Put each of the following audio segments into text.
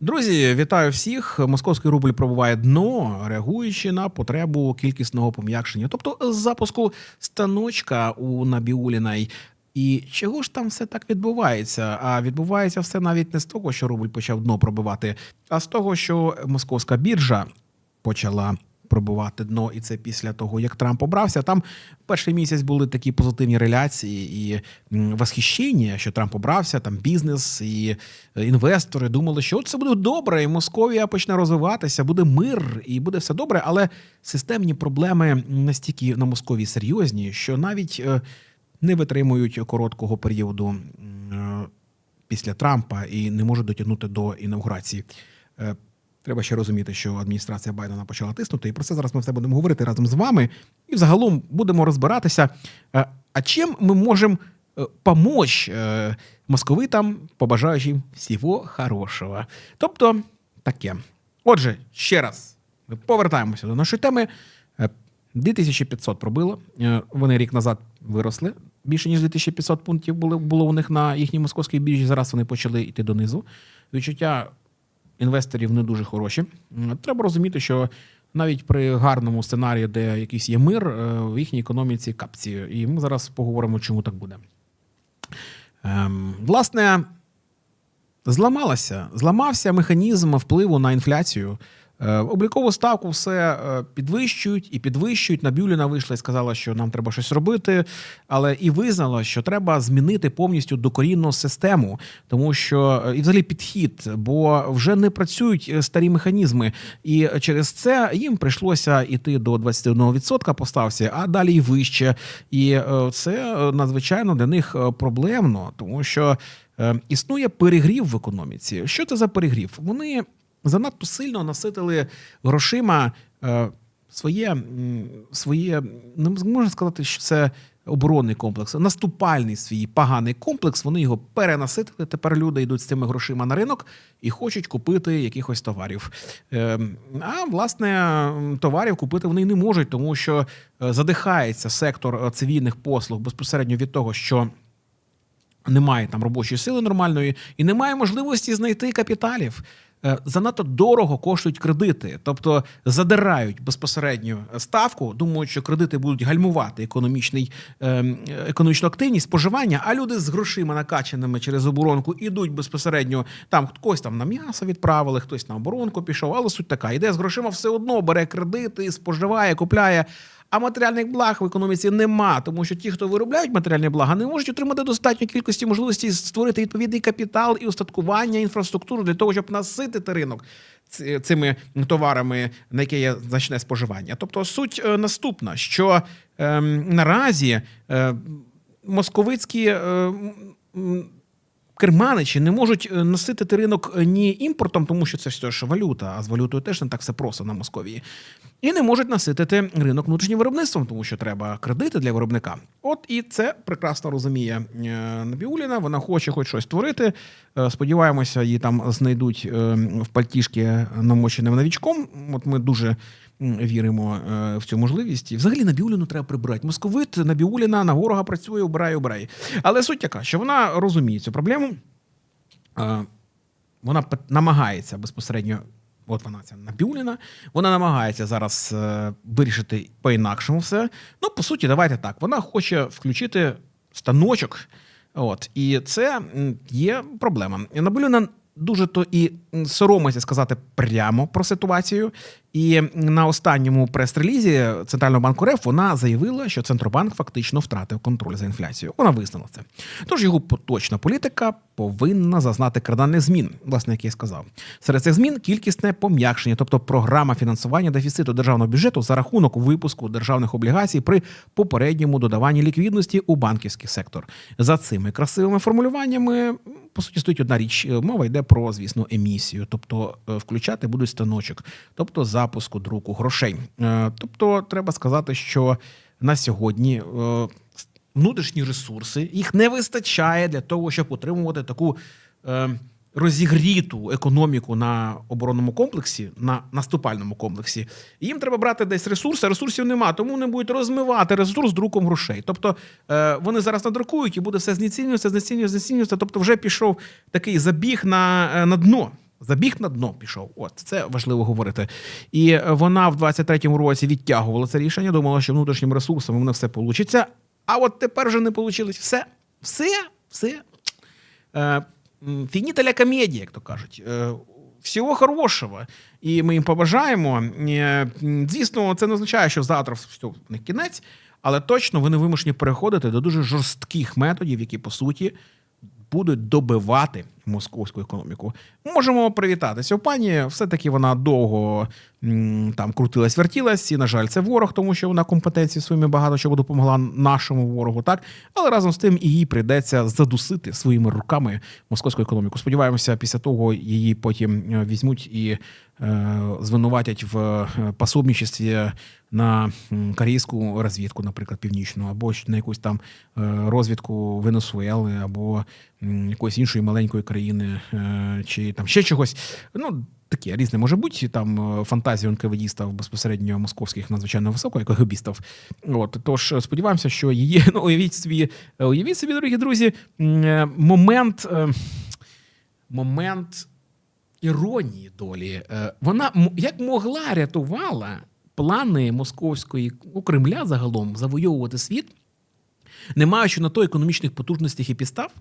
Друзі, вітаю всіх. Московський рубль пробуває дно, реагуючи на потребу кількісного пом'якшення, тобто запуску станочка у Набіулінай. І чого ж там все так відбувається? А відбувається все навіть не з того, що рубль почав дно пробивати, а з того, що московська біржа почала пробувати дно, і це після того, як Трамп обрався. Там перший місяць були такі позитивні реляції і восхищення, що Трамп обрався, там бізнес і е, інвестори думали, що це буде добре, і Московія почне розвиватися, буде мир і буде все добре. Але системні проблеми настільки на Московії серйозні, що навіть е, не витримують короткого періоду е, після Трампа і не можуть дотягнути до інаугурації. Треба ще розуміти, що адміністрація Байдена почала тиснути, і про це зараз ми все будемо говорити разом з вами. І взагалом будемо розбиратися, е, а чим ми можемо е, помочь е, московитам, побажаючи їм всього хорошого. Тобто таке. Отже, ще раз ми повертаємося до нашої теми. Е, 2500 пробило. Вони рік назад виросли. Більше ніж 2500 пунктів було, було у них на їхній московській біржі. Зараз вони почали йти донизу. Відчуття інвесторів не дуже хороші. Треба розуміти, що навіть при гарному сценарії, де якийсь є мир, е, в їхній економіці капці. І ми зараз поговоримо, чому так буде. Ем, власне, зламалася, зламався механізм впливу на інфляцію. Е, Облікову ставку все е, підвищують і підвищують. Набюліна вийшла і сказала, що нам треба щось робити, але і визнала, що треба змінити повністю докорінну систему, тому що е, і взагалі підхід, бо вже не працюють старі механізми, і через це їм прийшлося йти до 21% по ставці, а далі й вище. І це надзвичайно для них проблемно, тому що існує перегрів в економіці. Що це за перегрів? Вони занадто сильно наситили грошима е, своє, своє, не можна сказати, що це оборонний комплекс, наступальний свій поганий комплекс. Вони його перенаситили. Тепер люди йдуть з цими грошима на ринок і хочуть купити якихось товарів. Е, а власне товарів купити вони не можуть, тому що е, задихається сектор цивільних послуг безпосередньо від того, що немає там робочої сили нормальної і немає можливості знайти капіталів. Е, Занадто дорого коштують кредити, тобто задирають безпосередню ставку, думають, що кредити будуть гальмувати економічний, ем, економічну активність споживання, а люди з грошима накачаними через оборонку ідуть безпосередньо там хтось там на м'ясо відправили, хтось на оборонку пішов, але суть така: йде з грошима все одно, бере кредити, споживає, купляє. А матеріальних благ в економіці нема, тому що ті, хто виробляють матеріальні блага, не можуть отримати достатньої кількості можливості створити відповідний капітал і устаткування інфраструктуру для того, щоб наситити ринок цими товарами, на які є значне споживання. Тобто суть е, наступна: що ем, наразі е, московицькі. Е, Керманичі не можуть е, наситити ринок е, ні імпортом, тому що це ж валюта, а з валютою теж не так все просто на Московії. І не можуть наситити ринок внутрішнім виробництвом, тому що треба кредити для виробника. От і це прекрасно розуміє е, Набіуліна. Вона хоче хоч щось творити. Е, Сподіваємося, її там знайдуть е, в пальтішки намоченим новічком. От ми дуже віримо в цю можливість. І взагалі Набіуліну треба прибирати. Московит Набіуліна на ворога працює, обирає, обирає. Але суть така, що вона розуміє цю проблему. Вона намагається безпосередньо. От вона ця Набіуліна. Вона намагається зараз е, вирішити по-інакшому все. Ну, по суті, давайте так. Вона хоче включити станочок. От, і це є проблема. Набіуліна дуже то і соромиться сказати прямо про ситуацію. І на останньому прес-релізі Центрального банку РФ вона заявила, що Центробанк фактично втратив контроль за інфляцією. Вона визнала це. Тож його поточна політика повинна зазнати кардинальних змін, власне, як я сказав. Серед цих змін кількісне пом'якшення, тобто програма фінансування дефіциту державного бюджету за рахунок випуску державних облігацій при попередньому додаванні ліквідності у банківський сектор. За цими красивими формулюваннями по суті стоїть одна річ. Мова йде про, звісно, емісію, тобто е, включати будуть станочок, тобто запуску друку грошей. Е, Тобто, треба сказати, що на сьогодні. е, Внутрішні ресурси їх не вистачає для того, щоб утримувати таку е, розігріту економіку на оборонному комплексі, на наступальному комплексі. Їм треба брати десь ресурси, а ресурсів нема, тому вони будуть розмивати ресурс друком грошей. Тобто вони зараз надрукують і буде все знецінюватися, знецінюватися, знецінюватися. Тобто вже пішов такий забіг на, на дно. Забіг на дно пішов. От це важливо говорити. І вона в 23-му році відтягувала це рішення, думала, що внутрішнім ресурсом воно все вийде. А от тепер вже не вийшло. Все, все, все. Е, м, Фініта ля комедія, як то кажуть. Е, Всього хорошого. І ми їм побажаємо. Е, Звісно, це не означає, що завтра все, них кінець, але точно вони вимушені переходити до дуже жорстких методів, які по суті будуть добивати московську економіку. Можемо привітатися. У пані все-таки вона довго там крутилась, вертілась, і, на жаль, це ворог, тому що вона компетенції своїми багато чого допомогла нашому ворогу, так але разом з тим їй прийдеться задусити своїми руками московську економіку. Сподіваємося, після того її потім е, візьмуть і е, звинуватять в е, пособничестві на корейську розвідку, наприклад, північну, або на якусь там е, розвідку Венесуели, або якоїсь іншої маленької країни, е, чи там ще чогось. Ну, таке різне може бути. Там е, фантазія НКВДістів безпосередньо московських надзвичайно високо, як КГБістів. От тож е, сподіваємося, що її ну уявіть собі, уявіть собі, дорогі друзі, момент. Момент іронії долі. Вона як могла рятувала плани московської у Кремля загалом завойовувати світ, не маючи на то економічних потужностей і підстав.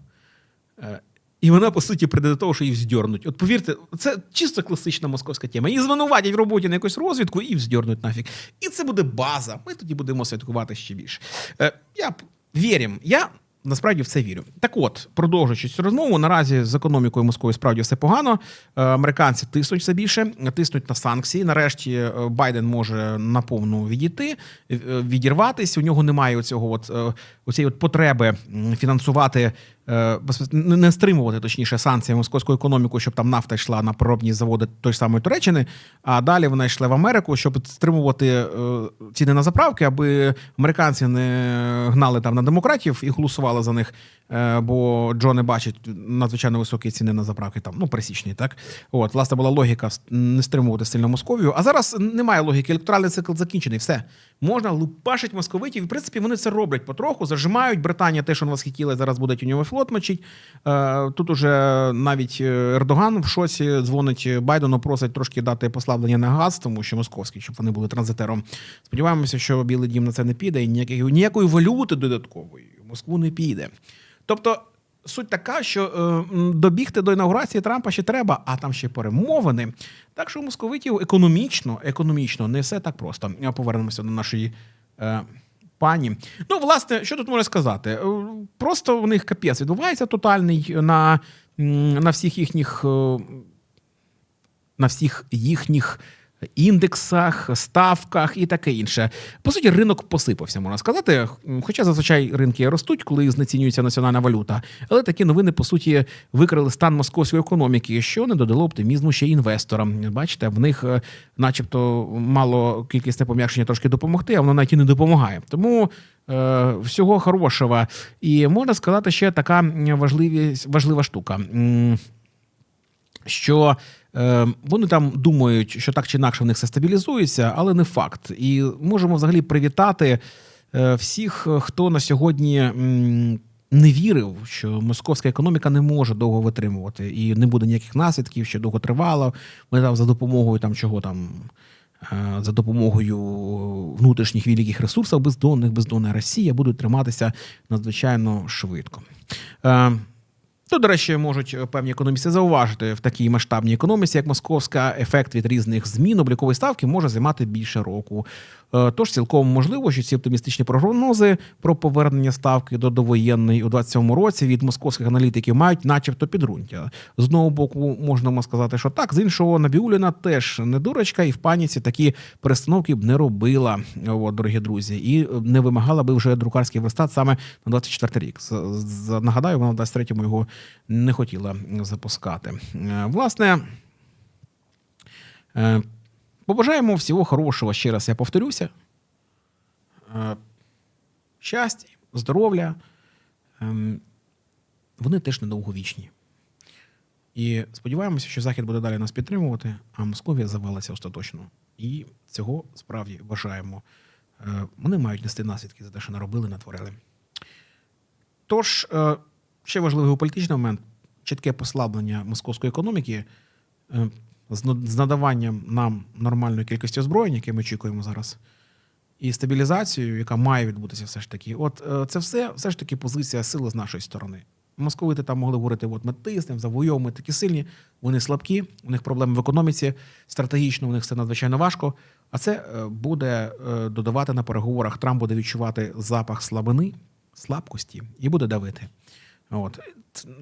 І вона, по суті, прийде до того, що її вздьорнуть. От повірте, це чисто класична московська тема. Її звинуватять в роботі на якусь розвідку і вздьорнуть нафіг. І це буде база. Ми тоді будемо святкувати ще більше. Е, Я вірю. Я насправді в це вірю. Так от, продовжуючи цю розмову, наразі з економікою Москви справді все погано. Е, Американці тиснуть все більше, тиснуть на санкції. Нарешті е, Байден може наповну відійти, е, відірватися. У нього немає оцього от, оцієї от потреби фінансувати. Не стримувати точніше санкції московську економіку, щоб там нафта йшла на проробні заводи той ж самої Туреччини. А далі вона йшла в Америку, щоб стримувати ціни на заправки, аби американці не гнали там на демократів і голосували за них. е, Бо Джо не бачить надзвичайно високі ціни на заправки, там ну пересічні, так от власне була логіка не стримувати сильно Московію. А зараз немає логіки. Електоральний цикл закінчений. Все можна лупашить московитів. І в принципі вони це роблять потроху. Зажимають Британія, те, що нас хотіли, зараз буде тюньовий флот мочить. Е, Тут уже навіть Ердоган в шоці дзвонить Байдену, просить трошки дати послаблення на газ, тому що московський, щоб вони були транзитером. Сподіваємося, що Білий Дім на це не піде, і ніякої, ніякої валюти додаткової Москву не піде. Тобто. Суть така, що е, добігти до інаугурації Трампа ще треба, а там ще перемовини. Так що у московитів економічно, економічно не все так просто. Е, Повернемося до нашої е, пані. Ну, власне, що тут можна сказати? Просто в них капець відбувається тотальний на, на всіх їхніх. на всіх їхніх індексах, ставках і таке інше. По суті, ринок посипався, можна сказати. Хоча зазвичай ринки ростуть, коли знецінюється національна валюта. Але такі новини, по суті, викрили стан московської економіки, що не додало оптимізму ще інвесторам. Бачите, в них, е, начебто, мало кількісне пом'якшення трошки допомогти, а воно навіть і не допомагає. Тому. е, Всього хорошого. І можна сказати, ще така важлива штука. Що вони там думають, що так чи інакше в них все стабілізується, але не факт. І можемо взагалі привітати е, всіх, хто на сьогодні. Не вірив, що московська економіка не може довго витримувати і не буде ніяких наслідків, що довго тривало. Ми там за допомогою там чого там е, за допомогою внутрішніх великих ресурсів бездонних, бездонна Росія будуть триматися надзвичайно швидко. Тут, до речі, можуть е, певні економісти зауважити в такій масштабній економіці, як московська, ефект від різних змін облікової ставки може займати більше року. Е, Тож цілком можливо, що ці оптимістичні прогнози про повернення ставки до довоєнної у 27-му році від московських аналітиків мають, начебто, підґрунтя. З одного боку, можна сказати, що так, з іншого, Набіуліна теж не дурочка, і в паніці такі перестановки б не робила, от, дорогі друзі, і е, не вимагала би вже друкарський верстат саме на 24-й рік. Нагадаю, вона в 23-му його не хотіла запускати. Е, Власне. Побажаємо всього хорошого ще раз. Я повторюся. Е, Щастя, здоров'я. Ем, Вони теж недовговічні. І сподіваємося, що Захід буде далі нас підтримувати, а Московія завалиться остаточно. І цього справді бажаємо. Е, Вони мають нести наслідки за те, що наробили, натворили. Тож, е, ще важливий політичний момент: чітке послаблення московської економіки з надаванням нам нормальної кількості озброєнь, яке ми очікуємо зараз, і стабілізацією, яка має відбутися все ж таки. От е, це все все ж таки позиція сили з нашої сторони. Московити там могли говорити: от ми тиснемо, завойовуємо, ми такі сильні, вони слабкі, у них проблеми в економіці, стратегічно у них це надзвичайно важко. А це е, буде е, додавати на переговорах. Трамп буде відчувати запах слабини, слабкості і буде давити. От.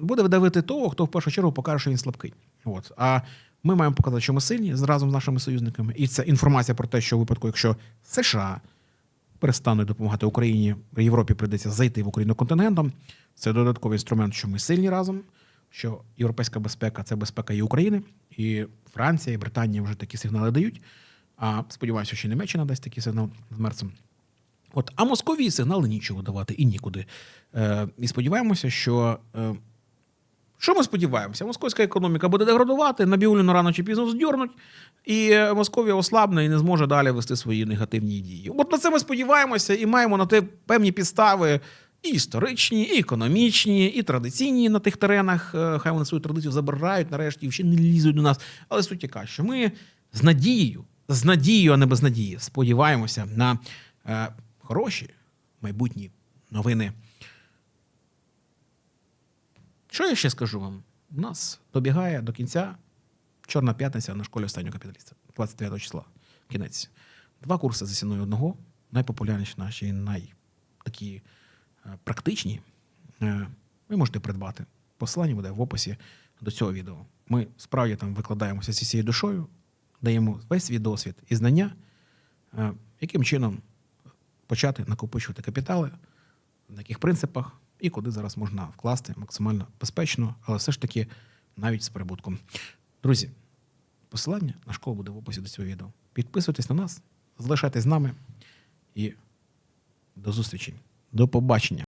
Буде давити того, хто в першу чергу покаже, що він слабкий. От. А ми маємо показати, що ми сильні разом з нашими союзниками. І це інформація про те, що у випадку, якщо США перестануть допомагати Україні, Європі прийдеться зайти в Україну контингентом. Це додатковий інструмент, що ми сильні разом, що європейська безпека це безпека і України, і Франція, і Британія вже такі сигнали дають. А сподіваюся, що Німеччина дасть такий сигнал з мерцем. От, а Московії сигнали нічого давати і нікуди. Е, і сподіваємося, що. Е, що ми сподіваємося? Московська економіка буде деградувати, Набіуліну рано чи пізно здьорнуть, і е, Московія ослабне і не зможе далі вести свої негативні дії. От на це ми сподіваємося і маємо на те певні підстави і історичні, і економічні, і традиційні на тих теренах. Е, Хай вони свою традицію забирають нарешті, і ще не лізуть до нас. Але суть яка, що ми з надією, з надією, а не без надії, сподіваємося на е, хороші майбутні новини. Що я ще скажу вам? У нас добігає до кінця Чорна п'ятниця на школі останнього капіталіста, 29 числа. Кінець. Два курси за ціною одного, найпопулярніші наші, найтакі е, практичні. Е, Ви можете придбати. Посилання буде в описі до цього відео. Ми справді там викладаємося зі всією душою, даємо весь свій досвід і знання, е, яким чином почати накопичувати капітали, на яких принципах і куди зараз можна вкласти максимально безпечно, але все ж таки навіть з прибутком. Друзі, посилання на школу буде в описі до цього відео. Підписуйтесь на нас, залишайтесь з нами і до зустрічі. До побачення.